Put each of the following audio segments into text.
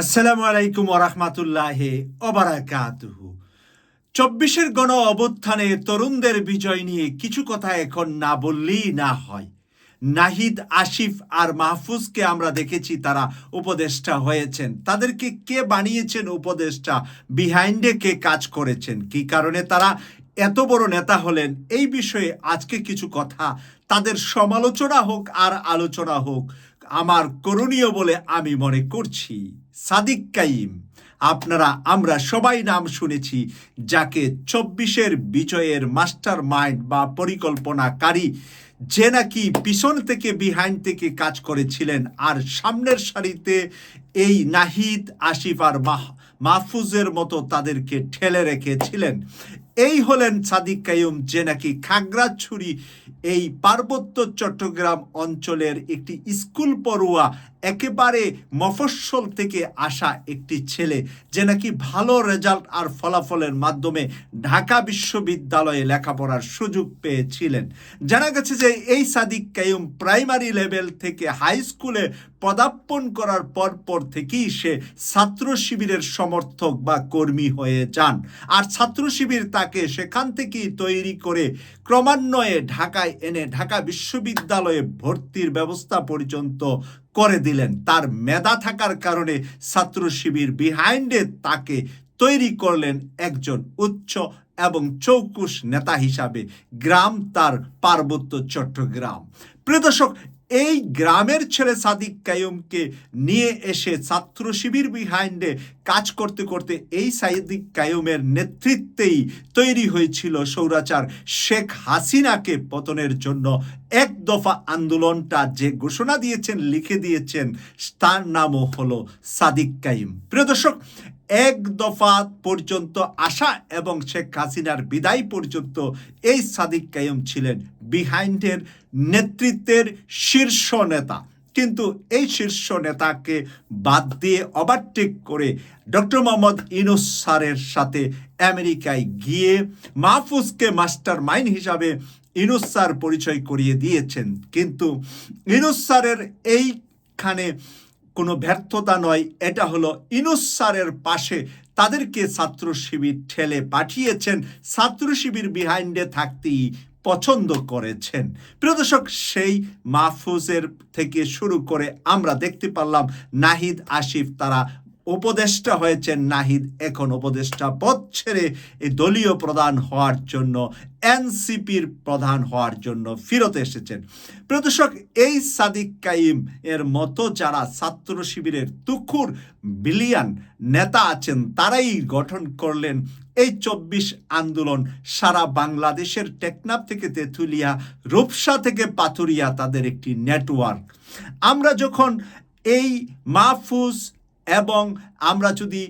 আসসালামু আলাইকুম ওরহমাতুল্লাহ ওবারাকাতুহু চব্বিশের গণ অবস্থানে তরুণদের বিজয় নিয়ে কিছু কথা এখন না বললেই না হয়। নাহিদ আসিফ আর মাহফুজকে আমরা দেখেছি, তারা উপদেষ্টা হয়েছেন। তাদেরকে কে বানিয়েছেন উপদেষ্টা? বিহাইন্ডে কে কাজ করেছেন? কি কারণে তারা এত বড় নেতা হলেন? এই বিষয়ে আজকে কিছু কথা। তাদের সমালোচনা হোক আর আলোচনা হোক আমার করণীয় বলে আমি মনে করছি। সাদিক কাইম, আপনারা, আমরা সবাই নাম শুনেছি যাকে চব্বিশের বিজয়ের মাস্টার মাইন্ড বা পরিকল্পনাকারী যে নাকি পিছন থেকে বিহাইন্ড থেকে কাজ করেছিলেন আর সামনের সারিতে এই নাহিদ, আসিফ আর মাহ, মাহফুজের মতো তাদেরকে ঠেলে রেখেছিলেন। এই হলেন সাদিক কায়ুম যে নাকি খাগড়াছড়ি এই পার্বত্য চট্টগ্রাম অঞ্চলের একটি স্কুল পড়ুয়া একেবারে মফস্বল থেকে আসা একটি ছেলে যে নাকি ভালো রেজাল্ট আর ফলাফলের মাধ্যমে ঢাকা বিশ্ববিদ্যালয়ে লেখাপড়ার সুযোগ পেয়েছিলেন। জানা গেছে যে এই সাদিক কায়ুম প্রাইমারি লেভেল থেকে হাই স্কুলে পদার্পণ করার পর পর থেকেই সে ছাত্র শিবিরের সমর্থক বা কর্মী হয়ে যান। আর ছাত্র শিবির তাকে সেখান থেকেই তৈরি করে ক্রমান্বয়ে ঢাকায় এনে ঢাকা বিশ্ববিদ্যালয়ে ভর্তির ব্যবস্থা পর্যন্ত করে দিলেন। তার মেধা থাকার কারণে ছাত্র শিবির বিহাইন্ডে তাকে তৈরি করলেন একজন উচ্চ এবং চৌকুশ নেতা হিসাবে। গ্রাম তার পার্বত্য চট্টগ্রাম। প্রিয় দর্শক এই গ্রামের ছেলে সাদিক কায়ুমকে নিয়ে এসে ছাত্র শিবির বিহাইন্ডে কাজ করতে করতে এই সাদিক কায়ুমের নেতৃত্বেই তৈরি হয়েছিল সৌরাচার শেখ হাসিনাকে পতনের জন্য। এক দফা আন্দোলনটা যে ঘোষণা দিয়েছেন, লিখে দিয়েছেন, তার নামও হলো সাদিক কাইম প্রিয় দর্শক এক দফা পর্যন্ত আসা এবং শেখ হাসিনার বিদায় পর্যন্ত এই সাদিক কাইম ছিলেন বিহাইন্ডের নেতৃত্বের শীর্ষ নেতা। কিন্তু এই শীর্ষ নেতাকে বাদ দিয়ে ওভারটেক করে ডক্টর মোহাম্মদ ইনুস স্যারের সাথে আমেরিকায় গিয়ে মাহফুজকে মাস্টার মাইন্ড হিসাবে ইনুস স্যার পরিচয় করিয়ে দিয়েছেন। কিন্তু ইনুস স্যারের এইখানে কোনো ব্যর্থতা নয়, এটা হলো ইনুস স্যারের পাশে তাদেরকে ছাত্র শিবির ঠেলে পাঠিয়েছেন। ছাত্র শিবির বিহাইন্ডে থাকতেই পছন্দ করেছেন। প্রিয় দর্শক, সেই মাহফুজের থেকে শুরু করে আমরা দেখতে পারলাম নাহিদ আসিফ তারা উপদেষ্টা হয়েছেন। নাহিদ এখন উপদেষ্টা পদ ছেড়ে এই দলীয় প্রধান হওয়ার জন্য এনসিপির প্রধান হওয়ার জন্য ফিরত এসেছেন। প্রদর্শক এই সাদিক কাইম এর মতো যারা ছাত্র শিবিরের তুখুর বিলিয়ান নেতা আছেন, তারাই গঠন করলেন এই চব্বিশ আন্দোলন। সারা বাংলাদেশের টেকনাফ থেকে তেঁতুলিয়া, রূপসা থেকে পাথুরিয়া তাদের একটি নেটওয়ার্ক। আমরা যখন এই মাহফুজ এবং আমরা যদি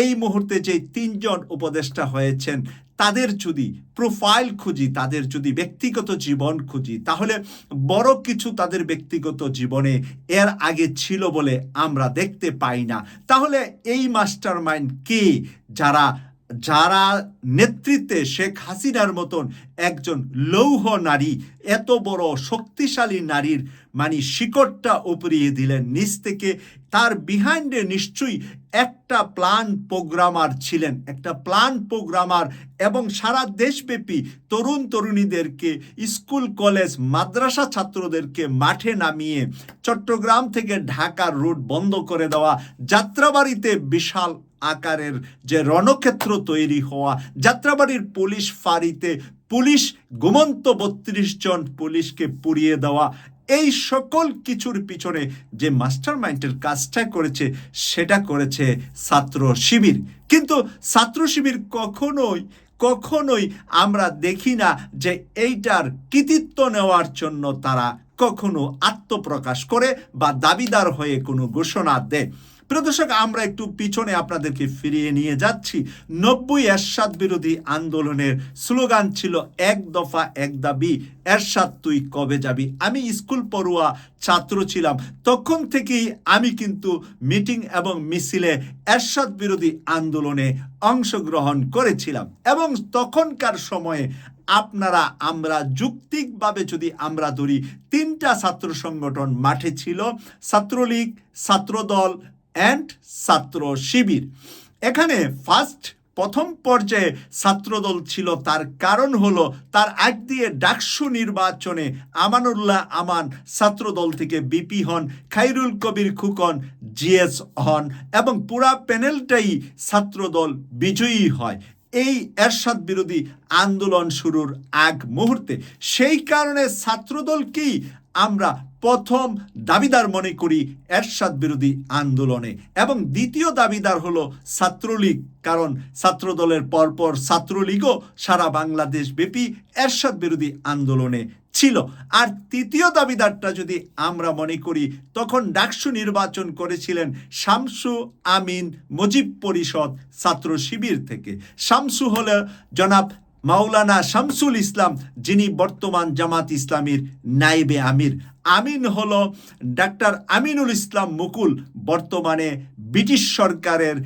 এই মুহূর্তে যে তিনজন উপদেষ্টা হয়েছেন তাদের যদি প্রোফাইল খুঁজি, তাদের যদি ব্যক্তিগত জীবন খুঁজি, তাহলে বড় কিছু তাদের ব্যক্তিগত জীবনে এর আগে ছিল বলে আমরা দেখতে পাই না। তাহলে এই মাস্টার মাইন্ড কে? যারা যারা নেতৃত্বে শেখ হাসিনার মতন একজন লৌহ নারী, এত বড় শক্তিশালী নারীর মানে শিকড়টা উপরিয়ে দিলেন নিচ থেকে, তার বিহাইন্ডে নিশ্চয়ই একটা প্ল্যান প্রোগ্রামার ছিলেন, একটা প্ল্যান প্রোগ্রামার এবং সারা দেশব্যাপী তরুণ তরুণীদেরকে স্কুল কলেজ মাদ্রাসা ছাত্রদেরকে মাঠে নামিয়ে চট্টগ্রাম থেকে ঢাকার রুট বন্ধ করে দেওয়া, যাত্রাবাড়িতে বিশাল আকারের যে রণক্ষেত্র তৈরি হওয়া, যাত্রাবাড়ির পুলিশ ফাঁড়িতে পুলিশ, ঘুমন্ত বত্রিশ জন পুলিশকে পুড়িয়ে দেওয়া এই সকল কিছুর পিছনে যে মাস্টার মাইন্ডের কাজটা করেছে, সেটা করেছে ছাত্র শিবির। কিন্তু ছাত্র শিবির কখনোই কখনোই আমরা দেখি না যে এইটার কৃতিত্ব নেওয়ার জন্য তারা কখনো আত্মপ্রকাশ করে বা দাবিদার হয়ে কোনো ঘোষণা দেয়। প্রিয় দর্শক, আমরা একটু পিছনে আপনাদেরকে ফিরিয়ে নিয়ে যাচ্ছি। নব্বই এরশাদ বিরোধী আন্দোলনের স্লোগান ছিল, এক দফা, এক দাবি, এরশাদ, তুই কবে যাবি? আমি স্কুল পড়ুয়া ছাত্র ছিলাম। তখন থেকেই আমি কিন্তু মিটিং এবং মিছিলে এরশাদ বিরোধী আন্দোলনে অংশগ্রহণ করেছিলাম। এবং তখনকার সময়ে আপনারা, আমরা যুক্তিকভাবে যদি আমরা ধরি, তিনটা ছাত্র সংগঠন মাঠে ছিল, ছাত্রলীগ, ছাত্রদল অ্যান্ড ছাত্র শিবির। এখানে ফার্স্ট প্রথম পর্যায়ে ছাত্রদল ছিল, তার কারণ হলো, তার আগ দিয়ে ডাকসু নির্বাচনে আমানুল্লাহ আমান ছাত্রদল থেকে বিপি হন, খাইরুল কবির খুকন, জিএস হন, এবং পুরা প্যানেলটাই ছাত্রদল বিজয়ী হয়। এই এরশাদ বিরোধী আন্দোলন শুরুর আগ মুহূর্তে। সেই কারণে ছাত্রদলকেই আমরা প্রথম দাবিদার মনে করি এরশাদ বিরোধী আন্দোলনে। এবং দ্বিতীয় দাবিদার হলো ছাত্রলীগ। কারণ ছাত্রদলের পরপর ছাত্রলীগও সারা বাংলাদেশ ব্যাপী এরশাদ বিরোধী আন্দোলনে ছিল। আর তৃতীয় দাবিদারটা যদি আমরা মনে করি, তখন ডাকসু নির্বাচন করেছিলেন শামসু আমিন মুজিব পরিষদ ছাত্র শিবির থেকে। শামসু হলে জনাব মাওলানা শামসুল ইসলাম, যিনি বর্তমান জামাত ইসলামীর নাইবে আমির। আমিন হল ডাক্তার আমিনুল ইসলাম মুকুল, বর্তমানে ব্রিটিশ সরকারের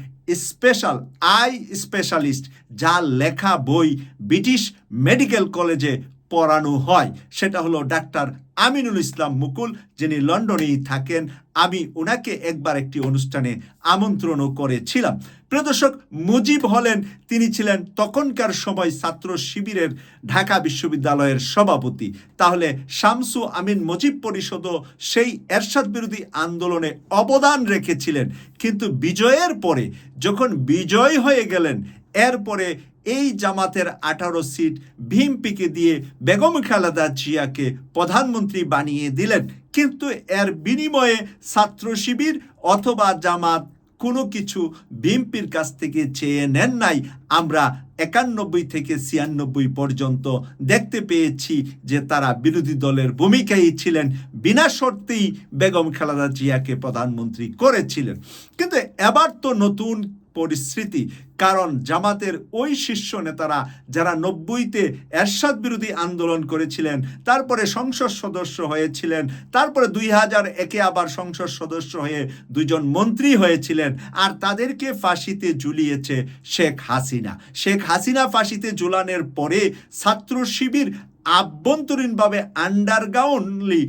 স্পেশাল, আই স্পেশালিস্ট যা লেখা বই ব্রিটিশ মেডিকেল কলেজে পড়ানো হয়। সেটা হলো ডাক্তার আমিনুল ইসলাম মুকুল, যিনি লন্ডনেই থাকেন, আমি ওনাকে একবার একটি অনুষ্ঠানে আমন্ত্রণও করেছিলাম। প্রদর্শক মুজিব হলেন, তিনি ছিলেন তখনকার সময় ছাত্র শিবিরের ঢাকা বিশ্ববিদ্যালয়ের সভাপতি। তাহলে শামসু আমিন মুজিব পরিষদও সেই এরশাদ বিরোধী আন্দোলনে অবদান রেখেছিলেন। কিন্তু বিজয়ের পরে, যখন বিজয় হয়ে গেলেন, এরপরে এই জামাতের আঠারো সিট ভিমপিকে দিয়ে বেগম খালেদা জিয়াকে প্রধানমন্ত্রী বানিয়ে দিলেন। কিন্তু এর বিনিময়ে ছাত্র শিবির অথবা জামাত কোনো কিছু বিএনপির কাছ থেকে চেয়ে নেন নাই। আমরা একানব্বই থেকে ছিয়ানব্বই পর্যন্ত দেখতে পেয়েছি যে তারা বিরোধী দলের ভূমিকায় ছিলেন। বিনা শর্তেই বেগম খালেদা জিয়াকে প্রধানমন্ত্রী করেছিলেন। কিন্তু এবার তো নতুন পরিস্থিতি। কারণ জামাতের ওই শীর্ষ নেতারা যারা নব্বইতে এরশাদ বিরোধী আন্দোলন করেছিলেন, তারপরে সংসদ সদস্য হয়েছিলেন, তারপরে দুই হাজার একে আবার সংসদ সদস্য হয়ে দুজন মন্ত্রী হয়েছিলেন, আর তাদেরকে ফাঁসিতে ঝুলিয়েছে শেখ হাসিনা। শেখ হাসিনা ফাঁসিতে ঝুলানোর পরে ছাত্র শিবির আভ্যন্তরীণভাবে আন্ডারগ্রাউন্ডলি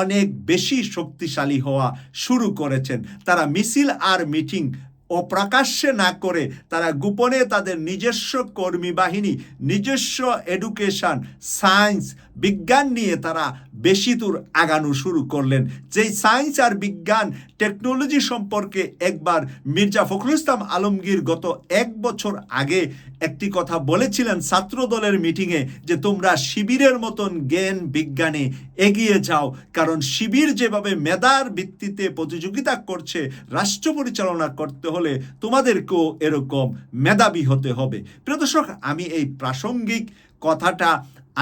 অনেক বেশি শক্তিশালী হওয়া শুরু করেছেন। তারা মিছিল আর মিটিং অপ্রকাশ্যে না করে তারা গোপনে তাদের নিজস্ব কর্মী বাহিনী, নিজস্ব এডুকেশন, সায়েন্স, বিজ্ঞান নিয়ে তারা বেশি দূর আগানো শুরু করলেন। যেই সায়েন্স আর বিজ্ঞান টেকনোলজি সম্পর্কে একবার মির্জা ফখরুল ইসলাম আলমগীর গত এক বছর আগে একটি কথা বলেছিলেন ছাত্র দলের মিটিংয়ে যে, তোমরা শিবিরের মতন জ্ঞান, বিজ্ঞানে এগিয়ে যাও, কারণ শিবির যেভাবে মেধার ভিত্তিতে প্রতিযোগিতা করছে, রাষ্ট্র পরিচালনা করতে হলে তোমাদেরকেও এরকম মেধাবী হতে হবে। প্রিয় দর্শক, আমি এই প্রাসঙ্গিক কথাটা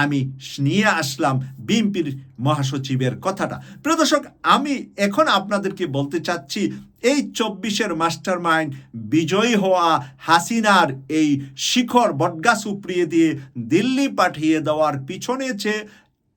আমি নিয়ে আসলাম বিএনপির মহাসচিবের কথাটা। প্রিয় দর্শক, আমি এখন আপনাদেরকে বলতে চাচ্ছি, এই চব্বিশের মাস্টার মাইন্ড বিজয়ী হওয়া হাসিনার এই শিখর বটগাছ উপড়িয়ে দিয়ে দিল্লি পাঠিয়ে দেওয়ার পিছনে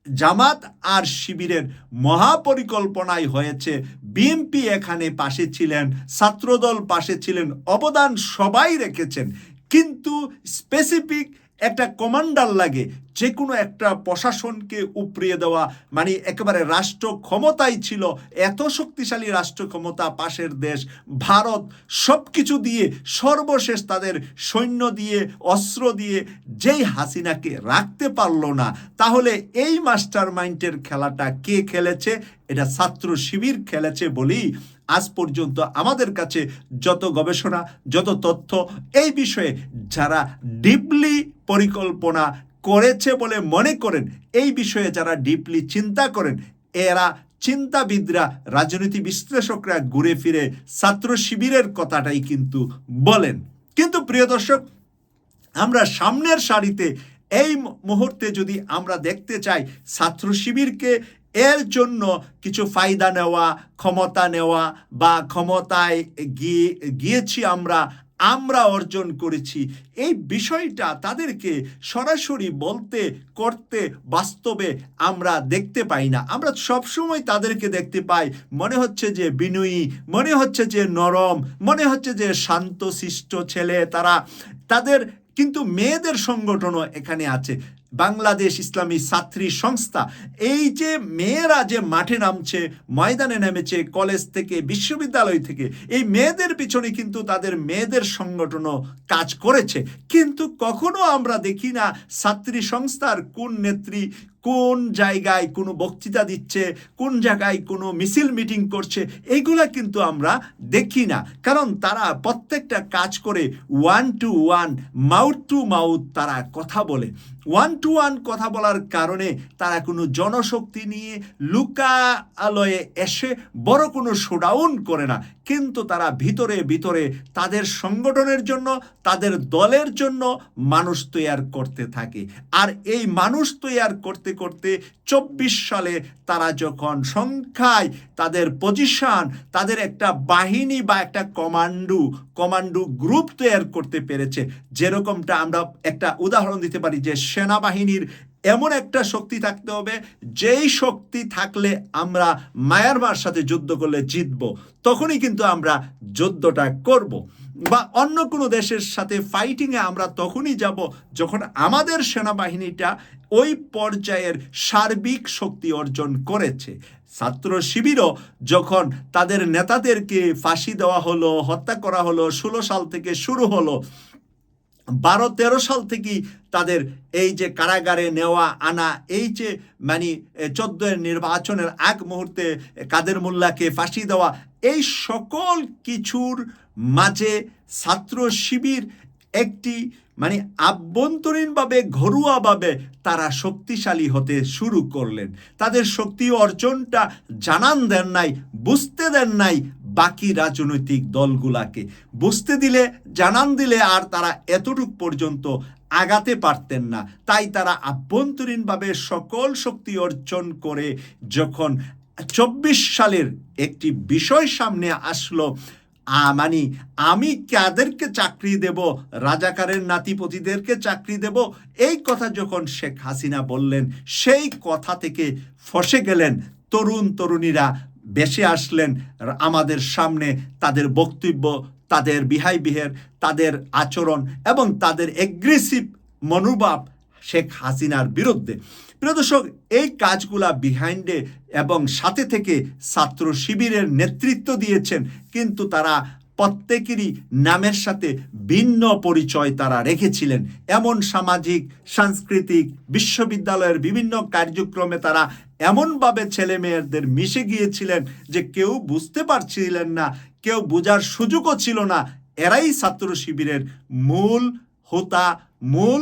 জামাত আর শিবিরের মহাপরিকল্পনাই হয়েছে বিএনপি এখানে পাশে ছিলেন ছাত্রদল পাশে ছিলেন অবদান সবাই রেখেছেন। কিন্তু স্পেসিফিক একটা কমান্ডার লাগে যে কোনো একটা প্রশাসনকে উপড়িয়ে দেওয়া মানে একেবারে রাষ্ট্র ক্ষমতাই ছিল, এত শক্তিশালী রাষ্ট্র ক্ষমতা, পাশের দেশ, ভারত সব কিছু দিয়ে সর্বশেষ তাদের সৈন্য দিয়ে, অস্ত্র দিয়ে যেই হাসিনাকে রাখতে পারল না, তাহলে এই মাস্টার মাইন্ডের খেলাটা কে খেলেছে? এটা ছাত্র শিবির খেলেছে বলেই আজ পর্যন্ত আমাদের কাছে যত গবেষণা, যত তথ্য, এই বিষয়ে যারা ডিপলি পরিকল্পনা করেছে বলে মনে করেন। এই বিষয়ে যারা ডিপলি চিন্তা করেন, এরা চিন্তাবিদরা, রাজনীতি বিশ্লেষকরা ঘুরে ফিরে ছাত্র শিবিরের কথাটাই কিন্তু বলেন। কিন্তু প্রিয় দর্শক, আমরা সামনের সারিতে এই মুহূর্তে যদি আমরা দেখতে চাই ছাত্র শিবিরকে, এর জন্য কিছু ফায়দা নেওয়া, ক্ষমতা নেওয়া বা ক্ষমতায় গিয়ে, গিয়েছি আমরা আমরা অর্জন করেছি। এই বিষয়টা তাদেরকে সরাসরি বলতে, করতে বাস্তবে আমরা দেখতে পাই না। আমরা সবসময় তাদেরকে দেখতে পাই। মনে হচ্ছে যে বিনয়ী, মনে হচ্ছে যে নরম, মনে হচ্ছে যে শান্ত, শিষ্ট ছেলে তারা। তাদের কিন্তু মেয়েদের সংগঠনও এখানে আছে। বাংলাদেশ ইসলামী ছাত্রী সংস্থা। এই যে মেয়েরা যে মাঠে নামছে, ময়দানে নেমেছে, কলেজ থেকে, বিশ্ববিদ্যালয় থেকে, এই মেয়েদের পিছনে কিন্তু তাদের মেয়েদের সংগঠনও কাজ করেছে। কিন্তু কখনো আমরা দেখি না ছাত্রী সংস্থার কোন নেত্রী কোন জায়গায় কোনো বক্তৃতা দিচ্ছে, কোন জায়গায় কোনো মিছিল মিটিং করছে এইগুলা কিন্তু আমরা দেখি না। কারণ তারা প্রত্যেকটা কাজ করে one to one mouth to mouth তারা কথা বলে। ওয়ান টু ওয়ান কথা বলার কারণে তারা কোনো জনশক্তি নিয়ে লুকালয়ে এসে বড় কোনো শোডাউন করে না। কিন্তু তারা ভিতরে ভিতরে তাদের সংগঠনের জন্য, তাদের দলের জন্য মানুষ তৈয়ার করতে থাকে। আর এই মানুষ তৈয়ার করতে করতে করতে চব্বিশ সালে তারা যখন সংখ্যায় তাদের পজিশন তাদের একটা বাহিনী বা একটা কমান্ডো কমান্ডো গ্রুপ তৈয়ার করতে পেরেছে। যেরকমটা আমরা একটা উদাহরণ দিতে পারি যে সেনাবাহিনীর এমন একটা শক্তি থাকতে হবে, যেই শক্তি থাকলে আমরা মায়ারমার সাথে যুদ্ধ করলে জিতব, তখনই কিন্তু আমরা যুদ্ধটা করব। বা অন্য কোনো দেশের সাথে ফাইটিংয়ে আমরা তখনই যাব যখন আমাদের সেনাবাহিনীটা ওই পর্যায়ের সার্বিক শক্তি অর্জন করেছে। ছাত্র শিবিরও যখন তাদের নেতাদেরকে ফাঁসি দেওয়া হলো, হত্যা করা হলো, ষোলো সাল থেকে শুরু হলো, বারো, তেরো সাল থেকেই তাদের এই যে কারাগারে নেওয়া, আনা, এই যে মানে চোদ্দ নির্বাচনের আগ মুহূর্তে কাদের মোল্লাকে ফাঁসি দেওয়া, এই সকল কিছুর মাঝে ছাত্র শিবির একটি মানে আভ্যন্তরীণভাবে, ঘরোয়াভাবে তারা শক্তিশালী হতে শুরু করলেন। তাদের শক্তি অর্জনটা জানান দেন নাই, বুঝতে দেন নাই বাকি রাজনৈতিক দলগুলাকে। বুঝতে দিলে, জানান দিলে আর তারা এতটুক পর্যন্ত আগাতে পারতেন না। তাই তারা আভ্যন্তরীণভাবে সকল শক্তি অর্জন করে যখন চব্বিশ সালের একটি বিষয় সামনে আসলো মানে আমি কাদেরকে চাকরি দেব? রাজাকারের নাতিপতিদেরকে চাকরি দেব? এই কথা যখন শেখ হাসিনা বললেন, সেই কথা থেকে ফসে গেলেন তরুণ তরুণীরা, বেশে আসলেন আমাদের সামনে তাদের বক্তব্য, তাদের বিহাই বিহের তাদের আচরণ এবং তাদের এগ্রেসিভ মনোভাব শেখ হাসিনার বিরুদ্ধে। প্রিয় দর্শক, এই কাজগুলা বিহাইন্ডে এবং সাথে থেকে ছাত্র শিবিরের নেতৃত্ব দিয়েছেন, কিন্তু তারা প্রত্যেকেরই নামের সাথে ভিন্ন পরিচয় তারা রেখেছিলেন। এমন সামাজিক, সাংস্কৃতিক, বিশ্ববিদ্যালয়ের বিভিন্ন কার্যক্রমে তারা এমনভাবে ছেলে মেয়েদের মিশে গিয়েছিলেন যে কেউ বুঝতে পারছিলেন না, কেউ বোঝার সুযোগও ছিল না। এরাই ছাত্র শিবিরের মূল হোতা, মূল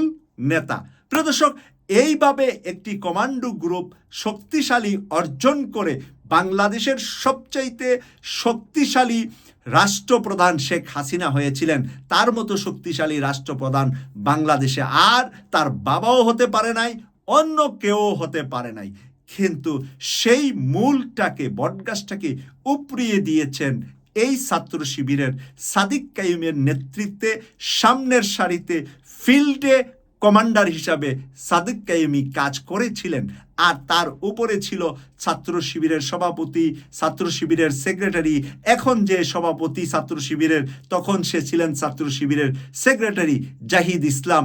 নেতা। প্রিয় দর্শক, এইভাবে একটি কমান্ডো গ্রুপ শক্তিশালী অর্জন করে বাংলাদেশের সবচাইতে শক্তিশালী রাষ্ট্রপ্রধান শেখ হাসিনা হয়েছিলেন। তার মতো শক্তিশালী রাষ্ট্রপ্রধান বাংলাদেশে আর তার বাবাও হতে পারে নাই, অন্য কেউ হতে পারে নাই। কিন্তু সেই মূলটাকে, বটগাছটাকে উপড়িয়ে দিয়েছেন এই ছাত্র শিবিরের সাদিক কাইমের নেতৃত্বে, সামনের সারিতে ফিল্ডে কমান্ডার হিসাবে সাদিক কায়েমি কাজ করেছিলেন। আর তার উপরে ছিল ছাত্র শিবিরের সভাপতি, ছাত্র শিবিরের সেক্রেটারি। এখন যে সভাপতি ছাত্র শিবিরের, তখন সে ছিলেন ছাত্র শিবিরের সেক্রেটারি জাহিদ ইসলাম।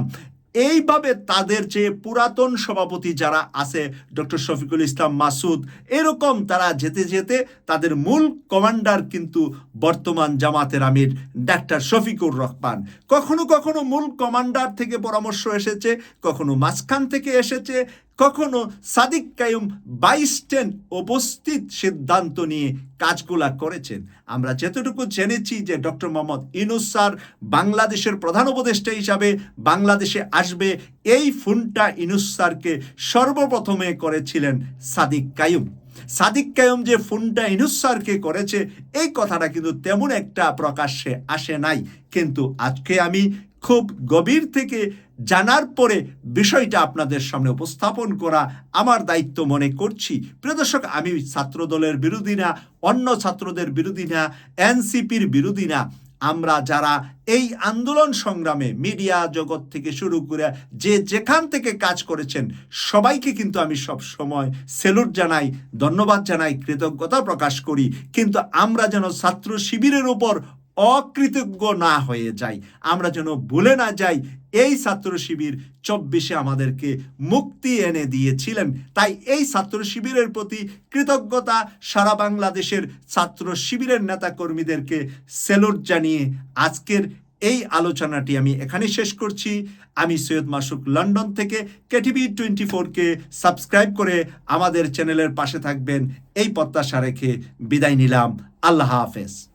এইভাবে তাদের যে পুরাতন সভাপতি যারা আছে, ডক্টর শফিকুল ইসলাম মাসুদ, এরকম তারা যেতে যেতে তাদের মূল কমান্ডার কিন্তু বর্তমান জামাতের আমির ডাক্তার শফিকুর রহমান। কখনো কখনো মূল কমান্ডার থেকে পরামর্শ এসেছে, কখনো মাঝখান থেকে এসেছে কখনো সাদিক কায়ুম বাইস্টেন উপস্থিত সিদ্ধান্ত নিয়ে কাজগুলা করেছেন। আমরা যতটুকু জেনেছি যে ডক্টর মোহাম্মদ ইনুস স্যার বাংলাদেশের প্রধান উপদেষ্টা হিসাবে বাংলাদেশে আসবে, এই ফোনটা ইনুস স্যারকে সর্বপ্রথমে করেছিলেন সাদিক কায়ুম। সাদিক কায়ুম যে ফোনটা ইনুস স্যারকে করেছে, এই কথাটা কিন্তু তেমন একটা প্রকাশ্যে আসে নাই। কিন্তু আজকে আমি খুব গভীর থেকে জানার পরে বিষয়টা আপনাদের সামনে উপস্থাপন করা আমার দায়িত্ব মনে করছি। প্রিয় দর্শক, আমি ছাত্র দলের বিরোধী না, অন্য ছাত্রদের বিরোধী না, এনসিপির বিরোধী না। আমরা যারা এই আন্দোলন সংগ্রামে মিডিয়া জগৎ থেকে শুরু করে যে যেখান থেকে কাজ করেছেন, সবাইকে কিন্তু আমি সব সময় সেলুট জানাই, ধন্যবাদ জানাই, কৃতজ্ঞতা প্রকাশ করি। কিন্তু আমরা যেন ছাত্র শিবিরের উপর অকৃতজ্ঞ না হয়ে যাই। আমরা যেন ভুলে না যাই, এই ছাত্র শিবির চব্বিশে আমাদেরকে মুক্তি এনে দিয়েছিলেন। তাই এই ছাত্র শিবিরের প্রতি কৃতজ্ঞতা সারা বাংলাদেশের ছাত্র শিবিরের নেতাকর্মীদেরকে সেলুট জানিয়ে আজকের এই আলোচনাটি আমি এখানে শেষ করছি। আমি সৈয়দ মাসুক লন্ডন থেকে কেটিভি টোয়েন্টি ফোরকে সাবস্ক্রাইব করে আমাদের চ্যানেলের পাশে থাকবেন। এই প্রত্যাশা রেখে বিদায় নিলাম। আল্লাহ হাফেজ।